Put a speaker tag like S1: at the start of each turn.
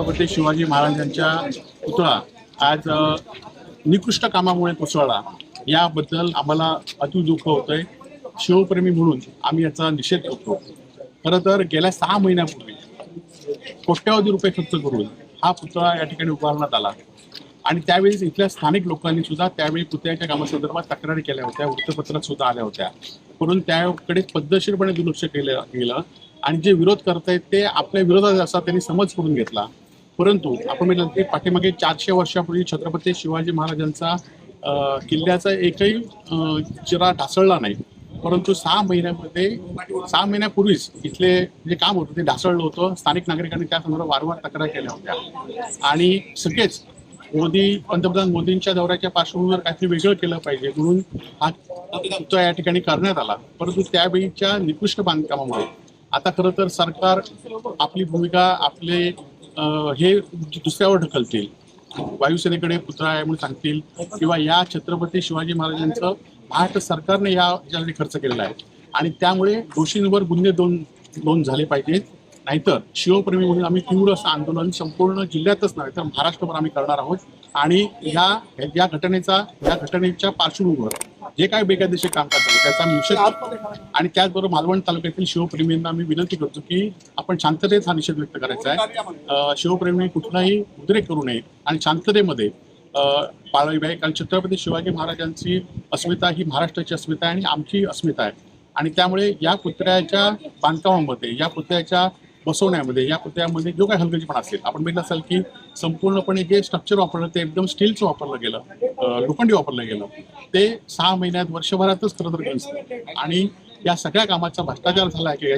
S1: छत्रपती शिवाजी महाराजांच्या पुतळा आज निकृष्ट कामामुळे कोसळला. याबद्दल आम्हाला अति दुःख होतंय. शिवप्रेमी म्हणून आम्ही याचा निषेध करतो. खरं तर गेल्या सहा महिन्यापूर्वी कोट्यावधी रुपये खर्च करून हा पुतळा या ठिकाणी उभारण्यात आला. आणि त्यावेळेस इथल्या स्थानिक लोकांनी सुद्धा त्यावेळी पुतळ्याच्या कामासंदर्भात तक्रारी केल्या होत्या वृत्तपत्रात सुद्धा आल्या होत्या. म्हणून त्याकडे पद्धतशीरपणे दुर्लक्ष केलं गेलं. आणि जे विरोध करतायत ते आपल्या विरोधात असा त्यांनी समज करून घेतला. परंतु आपण म्हटलं की पाठीमागे चारशे वर्षापूर्वी छत्रपती शिवाजी महाराजांचा किल्ल्याचा एकही चिरा ढासळला नाही. परंतु सहा महिन्यामध्ये सहा महिन्यापूर्वीच इथले जे काम होतं ते ढासळलं होतं. स्थानिक नागरिकांनी त्या संदर्भात वारंवार तक्रार केल्या होत्या. आणि सगळेच मोदी पंतप्रधान मोदींच्या दौऱ्याच्या पार्श्वभूमीवर काहीतरी वेगळं केलं पाहिजे म्हणून हा तो या ठिकाणी करण्यात आला. परंतु त्यावेळीच्या निकृष्ट बांधकामामुळे आता खरं तर सरकार आपली भूमिका आपले हे दुसऱ्यावर ढकलतील. वायुसेनेकडे पुतळा आहे म्हणून सांगतील किंवा या छत्रपती शिवाजी महाराजांचं भारत सरकारने या यासाठी खर्च केलेला आहे. आणि त्यामुळे दोषींवर गुन्हे दोन दोन झाले पाहिजेत. नाहीतर शिवप्रेमी म्हणून आम्ही तीव्र असं आंदोलन संपूर्ण जिल्ह्यातच नव्हे तर महाराष्ट्रभर आम्ही करणार आहोत. आणि या या घटनेचा या घटनेच्या पार्श्वभूमीवर जे काय बेकायदेशीर कामकाज झालं त्याचा निषेध आणि त्याचबरोबर मालवण तालुक्यातील शिवप्रेमींना मी विनंती करतो की आपण शांततेत हा निषेध व्यक्त करायचा आहे. शिवप्रेमी कुठलाही उद्रेक करू नये आणि शांततेमध्ये अं, पाळावी कारण छत्रपती शिवाजी महाराजांची अस्मिता ही महाराष्ट्राची अस्मिता आहे आणि आमची अस्मिता आहे. आणि त्यामुळे या पुतळ्याच्या बांधकामामध्ये या पुतळ्याच्या बसवण्यामध्ये या पुतळ्यामध्ये जो काही हलगर्जीपणा असेल. आपण बघितलं असाल की संपूर्णपणे जे स्ट्रक्चर वापरलं ते एकदम स्टीलचं वापरलं गेलं लोखंडी वापरलं गेलं. ते सहा महिन्यात वर्षभरातच खरं तर आणि या सगळ्या कामाचा भ्रष्टाचार झाला आहे की